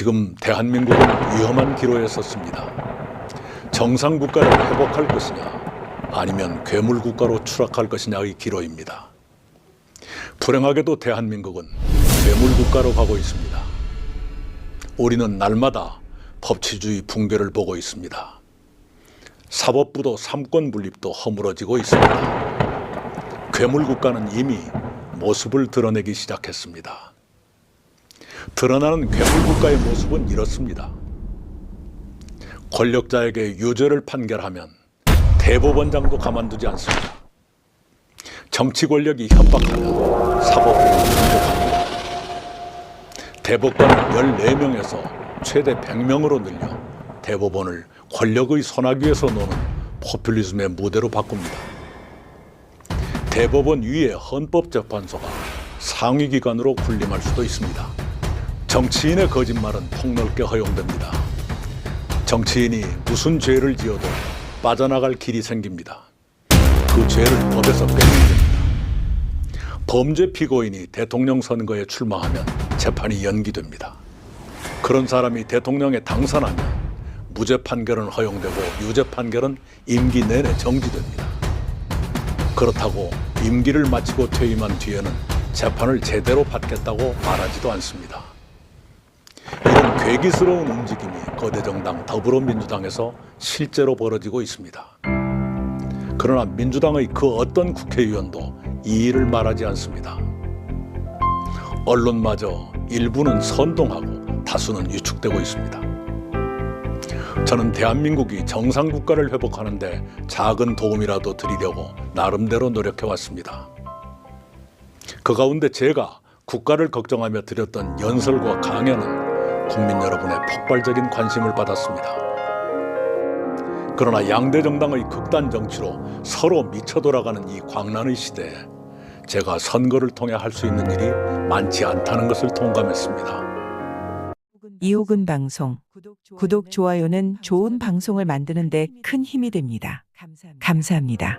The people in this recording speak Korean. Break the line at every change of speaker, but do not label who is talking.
지금 대한민국은 위험한 기로에 섰습니다. 정상 국가를 회복할 것이냐, 아니면 괴물 국가로 추락할 것이냐의 기로입니다. 불행하게도 대한민국은 괴물 국가로 가고 있습니다. 우리는 날마다 법치주의 붕괴를 보고 있습니다. 사법부도 삼권 분립도 허물어지고 있습니다. 괴물 국가는 이미 모습을 드러내기 시작했습니다. 드러나는 괴물 국가의 모습은 이렇습니다. 권력자에게 유죄를 판결하면 대법원장도 가만두지 않습니다. 정치 권력이 협박하면 사법부를 공격합니다. 대법관을 14명에서 최대 100명으로 늘려 대법원을 권력의 손아귀에서 노는 포퓰리즘의 무대로 바꿉니다. 대법원 위에 헌법재판소가 상위기관으로 군림할 수도 있습니다. 정치인의 거짓말은 폭넓게 허용됩니다. 정치인이 무슨 죄를 지어도 빠져나갈 길이 생깁니다. 그 죄를 법에서 빼면 됩니다. 범죄 피고인이 대통령 선거에 출마하면 재판이 연기됩니다. 그런 사람이 대통령에 당선하면 무죄 판결은 허용되고 유죄 판결은 임기 내내 정지됩니다. 그렇다고 임기를 마치고 퇴임한 뒤에는 재판을 제대로 받겠다고 말하지도 않습니다. 이런 괴기스러운 움직임이 거대 정당 더불어민주당에서 실제로 벌어지고 있습니다. 그러나 민주당의 그 어떤 국회의원도 이 일을 말하지 않습니다. 언론마저 일부는 선동하고 다수는 위축되고 있습니다. 저는 대한민국이 정상 국가를 회복하는데 작은 도움이라도 드리려고 나름대로 노력해 왔습니다. 그 가운데 제가 국가를 걱정하며 드렸던 연설과 강연은 국민 여러분의 폭발적인 관심을 받았습니다. 그러나 양대 정당의 극단 정치로 서로 미쳐 돌아가는 이 광란의 시대에 제가 선거를 통해 할 수 있는 일이 많지 않다는 것을 통감했습니다.
이호근 방송 구독 좋아요는 좋은 방송을 만드는데 큰 힘이 됩니다. 감사합니다.